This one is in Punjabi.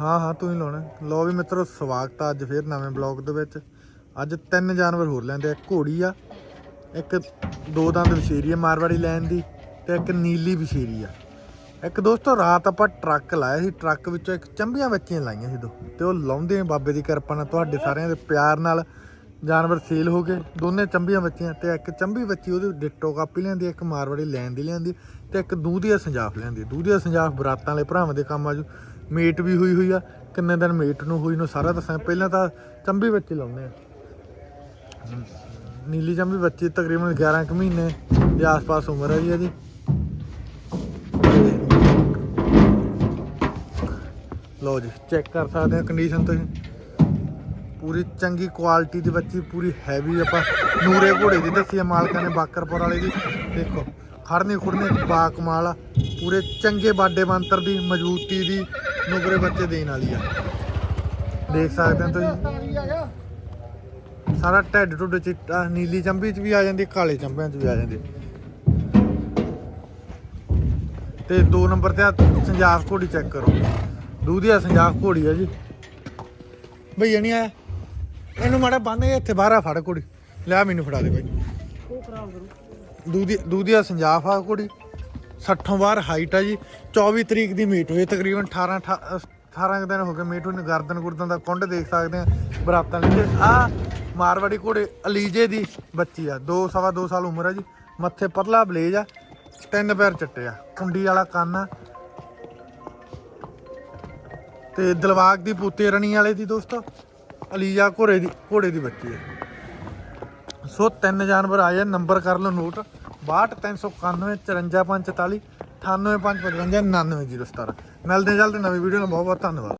ਹਾਂ ਹਾਂ, ਤੂੰ ਹੀ ਲਾਉਣਾ। ਲੋ ਵੀ ਮਿੱਤਰੋ, ਸਵਾਗਤ ਆ ਅੱਜ ਫੇਰ ਨਵੇਂ ਬਲੌਗ ਦੇ ਵਿੱਚ। ਅੱਜ ਤਿੰਨ ਜਾਨਵਰ ਹੋਰ ਲੈਂਦੇ ਆ। ਇੱਕ ਘੋੜੀ ਆ, ਇੱਕ ਦੋ ਦੰਦ ਵਿਸ਼ੇਰੀ ਆ ਮਾਰਵਾੜੀ ਲੈਣ ਦੀ ਤੇ ਇੱਕ ਨੀਲੀ ਵਿਸ਼ੇਰੀ ਆ। ਇੱਕ ਦੋਸਤੋ, ਰਾਤ ਆਪਾਂ ਟਰੱਕ ਲਾਇਆ ਸੀ। ਟਰੱਕ ਵਿੱਚੋਂ ਇੱਕ ਚੰਬੀਆਂ ਬੱਚੀਆਂ ਲਾਈਆਂ ਸੀ ਦੋ। ਤੇ ਉਹ ਲਾਉਂਦੇ ਆ ਬਾਬੇ ਦੀ ਕਿਰਪਾ ਨਾਲ ਤੁਹਾਡੇ ਸਾਰਿਆਂ ਦੇ ਪਿਆਰ ਨਾਲ। ਜਾਨਵਰ ਸੇਲ ਹੋ ਗਏ। ਦੋਨੇ ਚੰਬੀਆਂ ਬੱਚੀਆਂ ਤੇ ਇੱਕ ਚੰਬੀ ਬੱਚੀ ਉਹਦੀ ਡਿੱਟੋ ਕਾਪੀ ਲੈਂਦੀ, ਇੱਕ ਮਾਰਵਾੜੀ ਲੈਣ ਦੀ ਲੈਂਦੀ ਤੇ ਇੱਕ ਦੂਧੀਆ ਸੰਜਾਫ ਲੈਂਦੀ। ਦੂਧੀਆ ਸੰਜਾਫ ਬਰਾਤਾਂ ਵਾਲੇ ਭਰਾਵਾਂ ਦੇ ਕੰਮ ਆਜੂ ਮੇਟ ਵੀ ਹੋਈ ਹੋਈ ਆ। ਕਿੰਨੇ ਦਿਨ ਮੇਟ ਨੂੰ ਹੋਈ ਨੂੰ ਸਾਰਾ ਦੱਸਾਂ। ਪਹਿਲਾਂ ਤਾਂ ਚੰਬੀ ਬੱਚੀ ਲਾਉਂਦੇ ਆ। ਨੀਲੀ ਚੰਬੀ ਬੱਚੀ ਤਕਰੀਬਨ 11 ਕੁ ਮਹੀਨੇ ਦੇ ਆਸ-ਪਾਸ ਉਮਰ ਹੈ ਜੀ। ਇਹਦੀ ਲਓ ਜੀ, ਚੈੱਕ ਕਰ ਸਕਦੇ ਆ ਕੰਡੀਸ਼ਨ ਤੁਸੀਂ। ਪੂਰੀ ਚੰਗੀ ਕੁਆਲਿਟੀ ਦੀ ਬੱਚੀ, ਪੂਰੀ ਹੈਵੀ ਆਪਾਂ ਨੂਰੇ ਘੋੜੇ ਦੀ ਦੱਸੀ ਆ ਮਾਲਕਾਂ ਨੇ, ਬਾਕਰਪੁਰ ਵਾਲੇ ਦੀ। ਦੇਖੋ ਖੜਨੇ ਖੁੜਨੇ ਬਾ ਕਮਾਲ ਆ। ਪੂਰੇ ਚੰਗੇ ਬਾਡੇ ਬੰਤਰ ਦੀ, ਮਜ਼ਬੂਤੀ ਦੀ ਨੂਰੇ ਬੱਚੇ ਦੇਣ ਵਾਲੀ ਆ। ਦੇਖ ਸਕਦੇ ਹੋ ਤੁਸੀਂ? ਸਾਰਾ ਢੱਡ ਢੁੱਡ ਚਿੱਟਾ, ਨੀਲੀ ਚੰਬੀ ਚ ਵੀ ਆ ਜਾਂਦੀ, ਕਾਲੇ ਚੰਬਿਆਂ ਚ ਵੀ ਆ ਜਾਂਦੀ। ਤੇ ਦੋ ਨੰਬਰ ਤੇ ਆ ਸੰਜਾਫ ਘੋੜੀ ਚੈੱਕ ਕਰੋ। ਦੂਧੀਆ ਸੰਜਾਫ ਘੋੜੀ ਆ ਜੀ। ਭਈਆ ਨਹੀਂ ਆਇਆ? ਇਹਨੂੰ ਮਾੜਾ ਬੰਨ ਕੇ ਇੱਥੇ ਬਾਹਰ ਆ ਫੜ ਘੋੜੀ ਲਿਆ ਮੈਨੂੰ ਫੜਾ ਦੇ ਬਾਈ। ਉਹ ਖਰਾਬ ਕਰੂ ਦੂਧੀ ਦੂਧੀਆ ਸੰਜਾਫ ਆ ਘੋੜੀ 60 ਬਾਰ ਹਾਈਟ ਆ ਜੀ। 24 ਤਰੀਕ ਦੀ ਮੀਟ ਹੋਈ, ਤਕਰੀਬਨ 18 ਅਠਾ- 18 ਕੁ ਦਿਨ ਹੋ ਗਏ ਮੀਟ ਨੂੰ। ਗਰਦਨ ਗੁਰਦਨ ਦਾ ਕੁੰਡ ਦੇਖ ਸਕਦੇ ਆ, ਬਰਾਤਾਂ ਲਈ ਆ ਮਾਰਵਾੜੀ ਘੋੜੇ ਅਲੀਜੇ ਦੀ ਬੱਚੀ ਆ। 2 ਸਵਾ 2 ਸਾਲ ਉਮਰ ਆ ਜੀ। ਮੱਥੇ ਪਰਲਾ ਬਲੇਜ ਆ। ਤਿੰਨ ਪੈਰ ਚੱਟੇ ਆ। ਕੁੰਡੀ ਵਾਲਾ ਕੰਨ ਆ। ਤੇ ਦਿਲਵਾਗ ਦੀ ਪੂਤੇ ਰਣੀ ਵਾਲੇ ਦੀ ਦੋਸਤੋ। ਅਲੀਜਾ ਘੋੜੇ ਦੀ ਘੋੜੇ ਦੀ ਬੱਚੀ ਹੈ। ਸੋ ਤਿੰਨ ਜਾਨਵਰ ਆਏ ਆ, ਨੰਬਰ ਕਰ ਲਓ ਨੋਟ। 62391 54544 98555 99017 ਮਿਲਦੇ ਜਲਦੀ ਨਵੀਂ ਵੀਡੀਓ ਨਾਲ। ਬਹੁਤ ਬਹੁਤ ਧੰਨਵਾਦ।